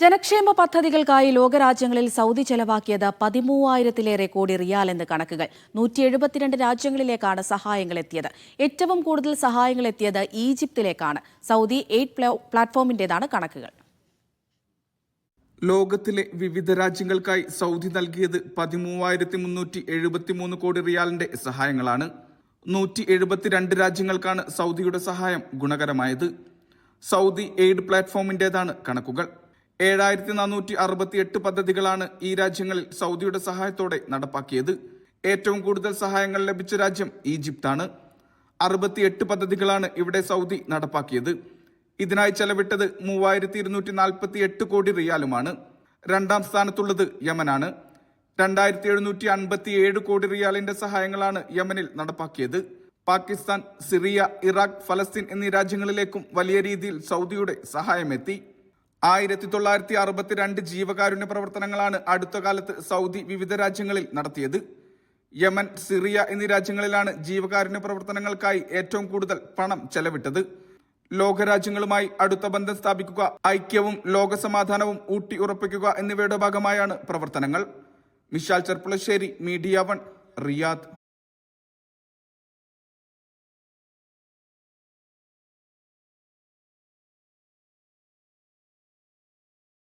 ജനക്ഷേമ പദ്ധതികൾക്കായി ലോകരാജ്യങ്ങളിൽ സൗദി ചെലവാക്കിയത് പതിമൂവായിരത്തിലേറെ കോടി റിയാൽ എന്ന് കണക്കുകൾ. നൂറ്റി എഴുപത്തിരണ്ട് രാജ്യങ്ങളിലേക്കാണ് സഹായങ്ങൾ എത്തിയത് ഏറ്റവും കൂടുതൽ സഹായങ്ങൾ എത്തിയത് ഈജിപ്തിലേക്കാണ്. സൗദി എയ്ഡ് പ്ല- പ്ലാറ്റ്ഫോമിന്റേതാണ് കണക്കുകൾ. ലോകത്തിലെ വിവിധ രാജ്യങ്ങൾക്കായി സൗദി നൽകിയത് പതിമൂവായിരത്തി മുന്നൂറ്റി എഴുപത്തി മൂന്ന് കോടി റിയാലിന്റെ സഹായങ്ങളാണ്. നൂറ്റി എഴുപത്തിരണ്ട് രാജ്യങ്ങൾക്കാണ് സൗദിയുടെ സഹായം ഗുണകരമായത്. സൗദി എയ്ഡ് പ്ലാറ്റ്ഫോമിന്റേതാണ് കണക്കുകൾ. ഏഴായിരത്തി നാനൂറ്റി അറുപത്തി എട്ട് പദ്ധതികളാണ് ഈ രാജ്യങ്ങളിൽ സൗദിയുടെ സഹായത്തോടെ നടപ്പാക്കിയത്. ഏറ്റവും കൂടുതൽ സഹായങ്ങൾ ലഭിച്ച രാജ്യം ഈജിപ്താണ്. അറുപത്തിയെട്ട് പദ്ധതികളാണ് ഇവിടെ സൗദി നടപ്പാക്കിയത്. ഇതിനായി ചെലവിട്ടത് മൂവായിരത്തി ഇരുന്നൂറ്റി നാൽപ്പത്തി എട്ട് കോടി റിയാലുമാണ്. രണ്ടാം സ്ഥാനത്തുള്ളത് യമനാണ്. രണ്ടായിരത്തി എഴുന്നൂറ്റി അൻപത്തി ഏഴ് കോടി റിയാലിന്റെ സഹായങ്ങളാണ് യമനിൽ നടപ്പാക്കിയത്. പാകിസ്ഥാൻ സിറിയ ഇറാഖ് ഫലസ്തീൻ എന്നീ രാജ്യങ്ങളിലേക്കും വലിയ രീതിയിൽ സൗദിയുടെ സഹായമെത്തി. ആയിരത്തി തൊള്ളായിരത്തി അറുപത്തിരണ്ട് ജീവകാരുണ്യ പ്രവർത്തനങ്ങളാണ് അടുത്ത കാലത്ത് സൗദി വിവിധ രാജ്യങ്ങളിൽ നടത്തിയത്. യമൻ സിറിയ എന്നീ രാജ്യങ്ങളിലാണ് ജീവകാരുണ്യ പ്രവർത്തനങ്ങൾക്കായി ഏറ്റവും കൂടുതൽ പണം ചെലവിട്ടത്. ലോകരാജ്യങ്ങളുമായി അടുത്ത ബന്ധം സ്ഥാപിക്കുക ഐക്യവും ലോകസമാധാനവും ഊട്ടി ഉറപ്പിക്കുക എന്നിവയുടെ ഭാഗമായാണ് പ്രവർത്തനങ്ങൾ. Mishal Cherpulassery media one Riyadh.